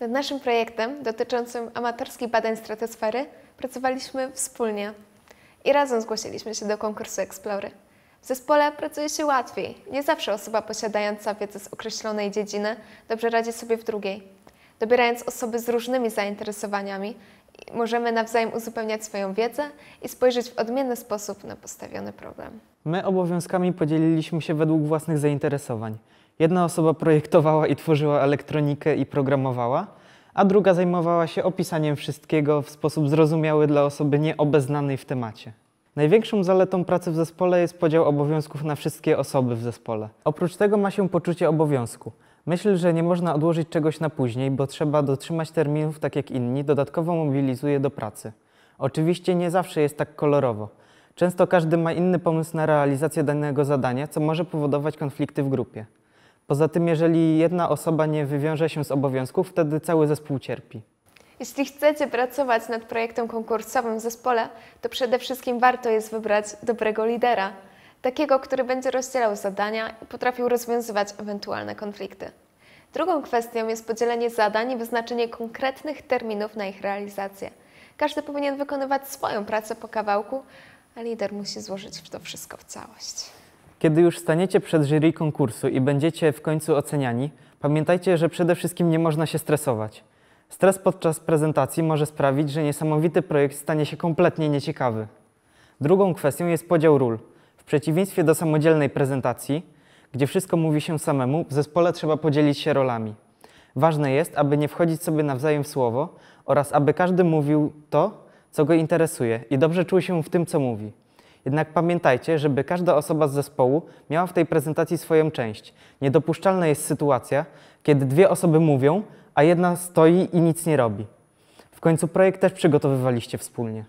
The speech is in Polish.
Nad naszym projektem dotyczącym amatorskich badań stratosfery pracowaliśmy wspólnie i razem zgłosiliśmy się do konkursu Explory. W zespole pracuje się łatwiej. Nie zawsze osoba posiadająca wiedzę z określonej dziedziny dobrze radzi sobie w drugiej. Dobierając osoby z różnymi zainteresowaniami, możemy nawzajem uzupełniać swoją wiedzę i spojrzeć w odmienny sposób na postawiony problem. My obowiązkami podzieliliśmy się według własnych zainteresowań. Jedna osoba projektowała i tworzyła elektronikę i programowała, a druga zajmowała się opisaniem wszystkiego w sposób zrozumiały dla osoby nieobeznanej w temacie. Największą zaletą pracy w zespole jest podział obowiązków na wszystkie osoby w zespole. Oprócz tego ma się poczucie obowiązku. Myśl, że nie można odłożyć czegoś na później, bo trzeba dotrzymać terminów tak jak inni, dodatkowo mobilizuje do pracy. Oczywiście nie zawsze jest tak kolorowo. Często każdy ma inny pomysł na realizację danego zadania, co może powodować konflikty w grupie. Poza tym, jeżeli jedna osoba nie wywiąże się z obowiązków, wtedy cały zespół cierpi. Jeśli chcecie pracować nad projektem konkursowym w zespole, to przede wszystkim warto jest wybrać dobrego lidera, takiego, który będzie rozdzielał zadania i potrafił rozwiązywać ewentualne konflikty. Drugą kwestią jest podzielenie zadań i wyznaczenie konkretnych terminów na ich realizację. Każdy powinien wykonywać swoją pracę po kawałku, a lider musi złożyć w to wszystko w całość. Kiedy już staniecie przed jury konkursu i będziecie w końcu oceniani, pamiętajcie, że przede wszystkim nie można się stresować. Stres podczas prezentacji może sprawić, że niesamowity projekt stanie się kompletnie nieciekawy. Drugą kwestią jest podział ról. W przeciwieństwie do samodzielnej prezentacji, gdzie wszystko mówi się samemu, w zespole trzeba podzielić się rolami. Ważne jest, aby nie wchodzić sobie nawzajem w słowo oraz aby każdy mówił to, co go interesuje i dobrze czuł się w tym, co mówi. Jednak pamiętajcie, żeby każda osoba z zespołu miała w tej prezentacji swoją część. Niedopuszczalna jest sytuacja, kiedy dwie osoby mówią, a jedna stoi i nic nie robi. W końcu projekt też przygotowywaliście wspólnie.